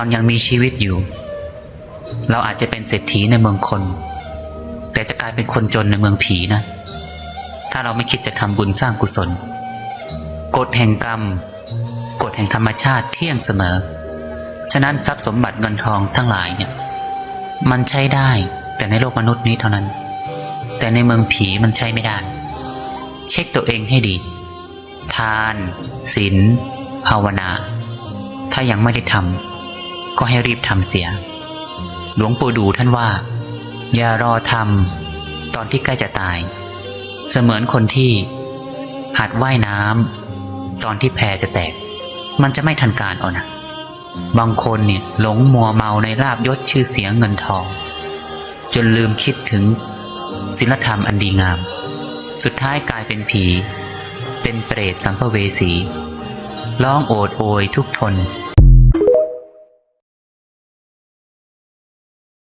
ตอนยังมีชีวิตอยู่ เราอาจจะเป็นเศรษฐีในเมืองคน แต่จะกลายเป็นคนจนในเมืองผีนะ ถ้าเราไม่คิดจะทำบุญสร้างกุศล กฎแห่งกรรม กฎแห่งธรรมชาติเที่ยงเสมอ ฉะนั้นทรัพย์สมบัติเงินทองทั้งหลายเนี่ย มันใช้ได้แต่ในโลกมนุษย์นี้เท่านั้น แต่ในเมืองผีมันใช้ไม่ได้ เช็คตัวเองให้ดี ทานศีลภาวนา ถ้ายังไม่ได้ทำ ก็ให้รีบทำเสีย หลวงปู่ดูท่านว่า อย่ารอทำตอนที่ใกล้จะตาย เสมือนคนที่หัดว่ายน้ำตอนที่แพจะแตก มันจะไม่ทันการเอานะบางคนเนี่ยหลงมัวเมาในลาบยศชื่อเสียงเงินทอง จนลืมคิดถึงศีลธรรมอันดีงาม สุดท้ายกลายเป็นผี เป็นเปรตสัมภเวสี ร้องโอดโอยทุกทน